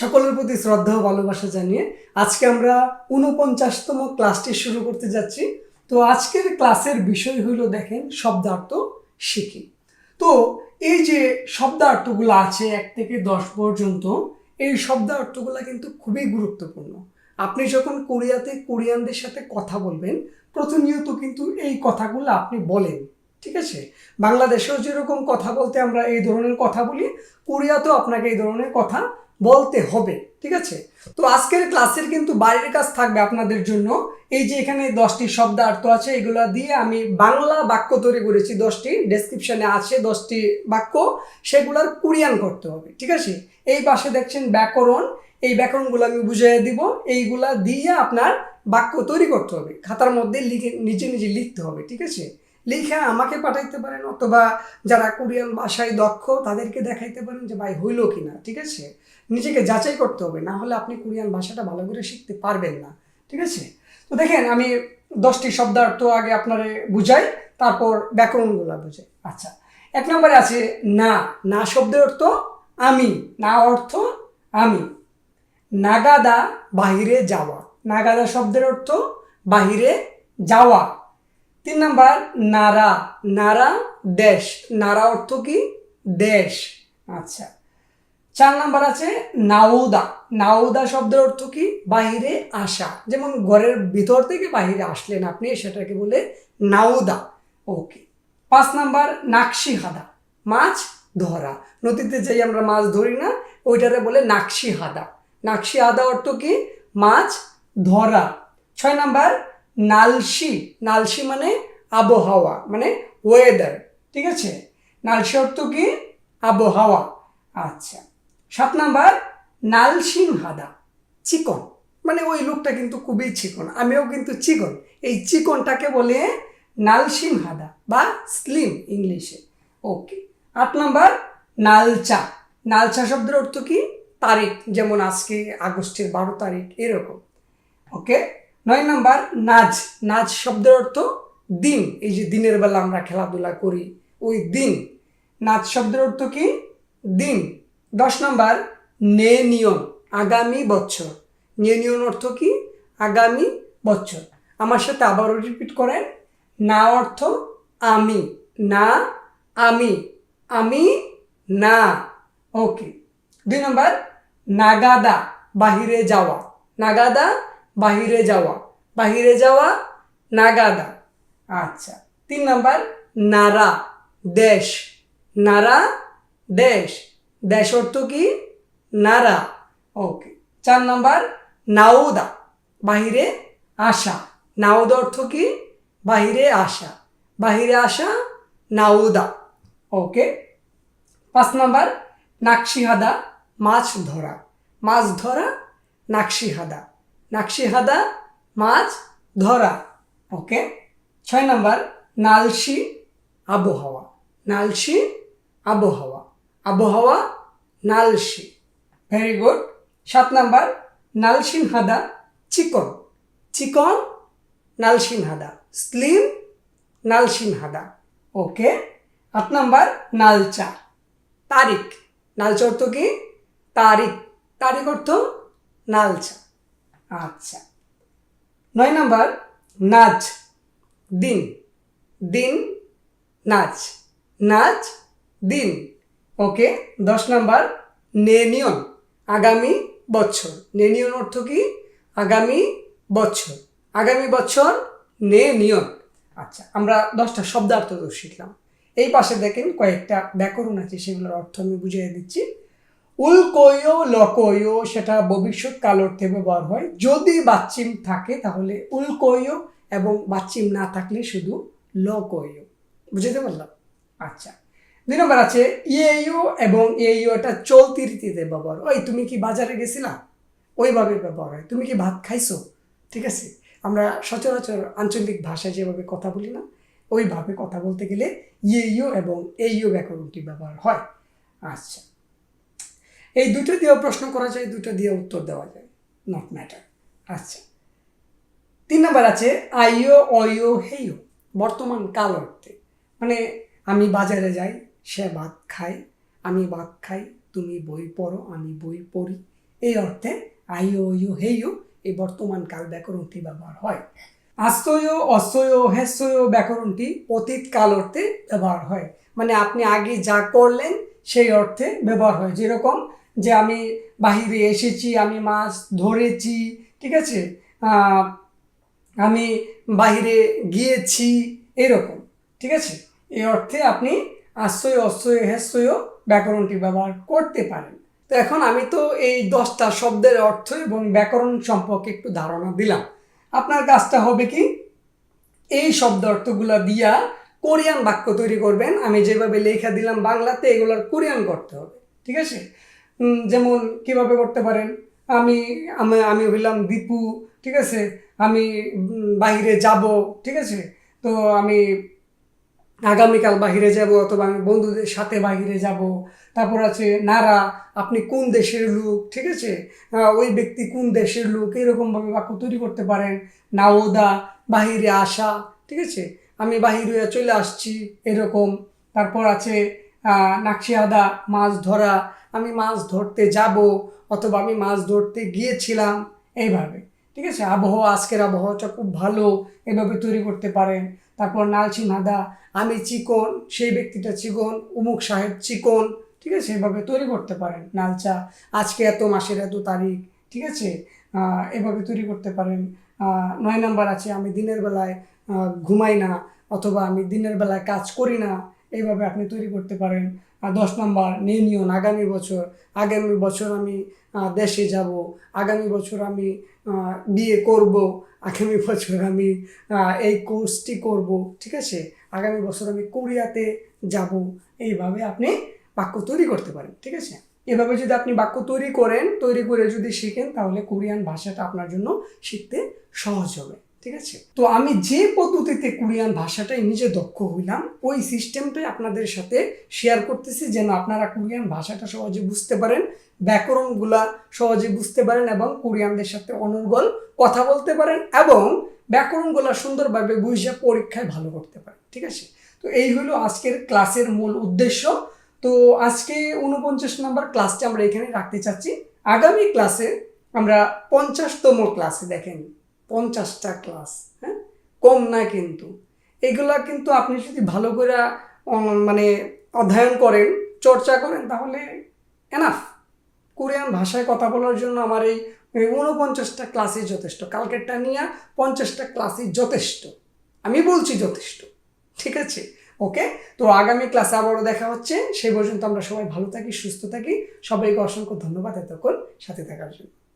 সকলের প্রতি শ্রদ্ধা ও ভালোবাসা জানিয়ে আজকে আমরা উনপঞ্চাশতম ক্লাসটি শুরু করতে যাচ্ছি। তো আজকের ক্লাসের বিষয় হলো দেখেন, শব্দার্থ শিখি। তো এই যে শব্দার্থগুলো আছে এক থেকে দশ পর্যন্ত, এই শব্দার্থগুলো কিন্তু খুবই গুরুত্বপূর্ণ। আপনি যখন কোরিয়াতে কোরিয়ানদের সাথে কথা বলবেন, প্রতিনিয়ত কিন্তু এই কথাগুলো আপনি বলেন, ঠিক আছে? বাংলাদেশেও যেরকম কথা বলতে আমরা এই ধরনের কথা বলি, কোরিয়াতেও আপনাকে এই ধরনের কথা বলতে হবে, ঠিক আছে? তো আজকের ক্লাসের কিন্তু বাইরের কাজ থাকবে আপনাদের জন্য। এই যে এখানে দশটি শব্দার্থ আছে, এগুলো দিয়ে আমি বাংলা বাক্য তৈরি করেছি। দশটি ডেসক্রিপশনে আছে, দশটি বাক্য, সেগুলোর কোরিয়ান করতে হবে, ঠিক আছে? এই পাশে দেখছেন ব্যাকরণ। এই ব্যাকরণগুলো আমি বুঝিয়ে দিব। এইগুলা দিয়ে আপনার বাক্য তৈরি করতে হবে। খাতার মধ্যে লিখে, নিজে নিজে লিখতে হবে, ঠিক আছে? লিখে আমাকে পাঠাইতে পারেন অথবা যারা কোরিয়ান ভাষায় দক্ষ, তাদেরকে দেখাইতে পারেন যে ভাই হইল কি না ঠিক আছে? নিজেকে যাচাই করতে হবে, না হলে আপনি কোরিয়ান ভাষাটা ভালো করে শিখতে পারবেন না, ঠিক আছে? তো দেখেন, আমি দশটি শব্দার্থ আগে আপনারে বুঝাই, তারপর ব্যাকরণগুলো বুঝাই। আচ্ছা এক নম্বরে আছে না না শব্দের অর্থ আমি, না অর্থ আমি। নাগাদা বাহিরে যাওয়া, নাগাদা শব্দের অর্থ বাহিরে যাওয়া। তিন নাম্বার, নারা নারা দেশ, নারা অর্থ কি? দেশ। আচ্ছা চার নাম্বার আছে নাউদা নাউদা শব্দের অর্থ কি? বাহিরে আসা। যেমন ঘরের ভিতর থেকে বাহিরে আসলেন আপনি, সেটাকে বলে নাউদা ওকে। পাঁচ নাম্বার নাকশি হাদা মাছ ধরা। নদীতে যাই আমরা মাছ ধরি না, ওইটারে বলে নাকশি হাদা নাকশি হাদা অর্থ কি? মাছ ধরা। ছয় নাম্বার, নালসি। নালসি মানে আবহাওয়া মানে ওয়েদার ঠিক আছে? নালসি অর্থ কি? আবহাওয়া। আচ্ছা। সাত নাম্বার নালসিম হাদা চিকন। মানে ওই লোকটা কিন্তু খুবই চিকন, আমিও কিন্তু চিকন। এই চিকনটাকে বলে নালসিম হাদা বা স্লিম ইংলিশে। ওকে, আট নাম্বার, নালচা। নালচা শব্দের অর্থ কি? তারিখ, যেমন আজকে আগস্টের বারো তারিখ, এরকম। ওকে, নয় নাম্বার নাচ নাচ শব্দের অর্থ দিন। এই যে দিনের বেলা আমরা খেলাধুলা করি, ওই দিন। নাচ শব্দের অর্থ কি? দিন। দশ নম্বর নে নিয়ন আগামী বছর। নে নিয়ন অর্থ কি? আগামী বছর। আমার সাথে আবারও রিপিট করেন। না অর্থ আমি, না আমি আমি না। ওকে দুই নম্বর, নাগাদা, বাহিরে যাওয়া। নাগাদা, বাহিরে যাওয়া। বাহিরে যাওয়া, নাগাদা। আচ্ছা। তিন নম্বর, নারা, দেশ। নারা, দেশ। দেশ অর্থ কি? নারা। ওকে চার নাম্বার নাউদা বাহিরে আসা। নাউদা অর্থ কি? বাহিরে আসা। বাহিরে আসা নাউদা ওকে পাঁচ নাম্বার, নাকশিহাদা, মাছ ধরা। মাছ ধরা, নাকশিহাদা। নাকশিহাদা, মাছ ধরা। ওকে ছয় নাম্বার, নালসি আবহাওয়া। নালসি আবহাওয়া। আবহাওয়া, নালসি। ভেরি গুড সাত নাম্বার নালসিন হাদা চিকন। চিকন নালসিন হাদা স্লিম নালসিন হাদা ওকে আট নাম্বার, নালচা। তারিখ। নালচা অর্থ কি? তারিখ। তারিখ অর্থ নালচা। আচ্ছা। নয় নাম্বার, নাচ। দিন। দিন, নাচ। নাচ, দিন। ওকে, দশ নাম্বার, নেনিয়ন, আগামী বছর। নেনিয়ন অর্থ কি? আগামী বছর। আগামী বছর নে নিয়ন আচ্ছা আমরা দশটা শব্দার্থ তো শিখলাম। এই পাশে দেখেন কয়েকটা ব্যাকরণ আছে, সেগুলোর অর্থ আমি বুঝিয়ে দিচ্ছি। উলকয়, লকয়, সেটা ভবিষ্যৎ কাল অর্থে ব্যবহার হয়। যদি বাচ্চিম থাকে, তাহলে উলকয় এবং বাচ্চিম না থাকলে শুধু লকয়। বুঝতে পারলাম? আচ্ছা। দুই নম্বর আছে ইয়েইও এবং ইয়েইও এটা চলতি রীতিতে ব্যবহার। ওই তুমি কি বাজারে গেছিলা? ওইভাবে ব্যবহার হয়। তুমি কি ভাত খাইছো? ঠিক আছে? আমরা সচরাচর আঞ্চলিক ভাষায় যেভাবে কথা বলি না, ওইভাবে কথা বলতে গেলে ইয়েইও এবং এইও ব্যাকরণটি ব্যবহার হয়। আচ্ছা। এই দুটো দিয়েও প্রশ্ন করা যায়, দুটো দিয়ে উত্তর দেওয়া যায়। নট ম্যাটার আচ্ছা। তিন নম্বর আছে, আইও অয়ো হেইও, বর্তমান কাল অর্থে। মানে আমি বাজারে যাই সে ভাত খায়, আমি ভাত খাই, তুমি বই পড়ো, আমি বই পড়ি। এই অর্থে আইও ইউ, হেইও, এই বর্তমান কাল ব্যাকরণটি ব্যবহার হয়। আস্তয় অস্তয় হেস্তয় ব্যাকরণটি অতীত কাল অর্থে ব্যবহার হয়। মানে আপনি আগে যা করলেন, সেই অর্থে ব্যবহার হয়। যেরকম যে আমি বাহিরে এসেছি, আমি মাছ ধরেছি, ঠিক আছে? আমি বাইরে গিয়েছি, এরকম, ঠিক আছে? এই অর্থে আপনি আশ্রয়, অশ্রয় হেশ্রয় ব্যাকরণটি ব্যবহার করতে পারেন। তো এখন আমি তো এই দশটা শব্দের অর্থ এবং ব্যাকরণ সম্পর্কে একটু ধারণা দিলাম। আপনার কাজটা হবে কি? এই শব্দ অর্থগুলো দিয়া কোরিয়ান বাক্য তৈরি করবেন। আমি যেভাবে লেখা দিলাম বাংলাতে, এগুলোর কোরিয়ান করতে হবে, ঠিক আছে? যেমন কীভাবে করতে পারেন? আমি আমি হইলাম দীপু, ঠিক আছে? আমি বাইরে যাব, ঠিক আছে? তো আমি আগামীকাল বাহিরে যাব অথবা আমি বন্ধুদের সাথে বাহিরে যাব। তারপর আছে, নারা, আপনি কোন দেশের লোক? ঠিক আছে? ওই ব্যক্তি কোন দেশের লোক? এরকমভাবে বাক্য তৈরি করতে পারেন। নাওদা বাহিরে আসা। ঠিক আছে? আমি বাহিরে চলে আসছি। এরকম। তারপর আছে নাকশিয়াদা, মাছ ধরা। আমি মাছ ধরতে যাব অথবা আমি মাছ ধরতে গিয়েছিলাম। এইভাবে। ঠিক আছে? আবহাওয়া, আজকের আবহাওয়াটা খুব ভালো। এভাবে তৈরি করতে পারেন। তারপর নালচি নাদা আমি চিকন, সেই ব্যক্তিটা চিকন, উমুক সাহেব চিকন, ঠিক আছে? এভাবে তৈরি করতে পারেন নালচা। আজকে এত, মাসের এত তারিখ, ঠিক আছে? এভাবে তৈরি করতে পারেন। নয় নাম্বার আছে, আমি দিনের বেলায় ঘুমাই না, অথবা আমি দিনের বেলায় কাজ করি না এইভাবে আপনি তৈরি করতে পারেন। দশ নম্বর, নিয়ে নিয়ন আগামী বছর আগামী বছর আমি দেশে যাব, আগামী বছর আমি বিয়ে করব, আগামী বছর আমি এই কোর্সটি করব, ঠিক আছে? আগামী বছর আমি কোরিয়াতে যাব। এইভাবে আপনি বাক্য তৈরি করতে পারেন, ঠিক আছে? এভাবে যদি আপনি বাক্য তৈরি করেন, তৈরি করে যদি শিখেন, তাহলে কোরিয়ান ভাষাটা আপনার জন্য শিখতে সহজ হবে। ঠিক আছে? তো আমি যে পদ্ধতিতে কোরিয়ান ভাষাটাই নিজে দক্ষ হইলাম, ওই সিস্টেমটাই আপনাদের সাথে শেয়ার করতেছি যেন আপনারা কোরিয়ান ভাষাটা সহজে বুঝতে পারেন, ব্যাকরণগুলা সহজে বুঝতে পারেন এবং কোরিয়ানদের সাথে অনর্গল কথা বলতে পারেন এবং ব্যাকরণগুলা সুন্দরভাবে বুঝে পরীক্ষায় ভালো করতে পারেন, ঠিক আছে? তো এই হলো আজকের ক্লাসের মূল উদ্দেশ্য। তো আজকে উনপঞ্চাশ নম্বর ক্লাসটা আমরা এখানে রাখতে চাচ্ছি। আগামী ক্লাসে আমরা পঞ্চাশতম ক্লাসে দেখেন। পঞ্চাশটা ক্লাস হ্যাঁ? কম না কিন্তু। এগুলা কিন্তু আপনি যদি ভালো করে মানে অধ্যয়ন করেন, চর্চা করেন, তাহলে এনাফ কোরিয়ান ভাষায় কথা বলার জন্য আমার এই ঊনপঞ্চাশটা ক্লাসই যথেষ্ট। কালকেরটা নিয়ে পঞ্চাশটা ক্লাসই যথেষ্ট। আমি বলছি যথেষ্ট। ঠিক আছে? ওকে? তো আগামী ক্লাসে আবারও দেখা হচ্ছে। সেই পর্যন্ত আমরা সবাই ভালো থাকি, সুস্থ থাকি। সবাইকে অসংখ্য ধন্যবাদ এতক্ষণ সাথে থাকার জন্য।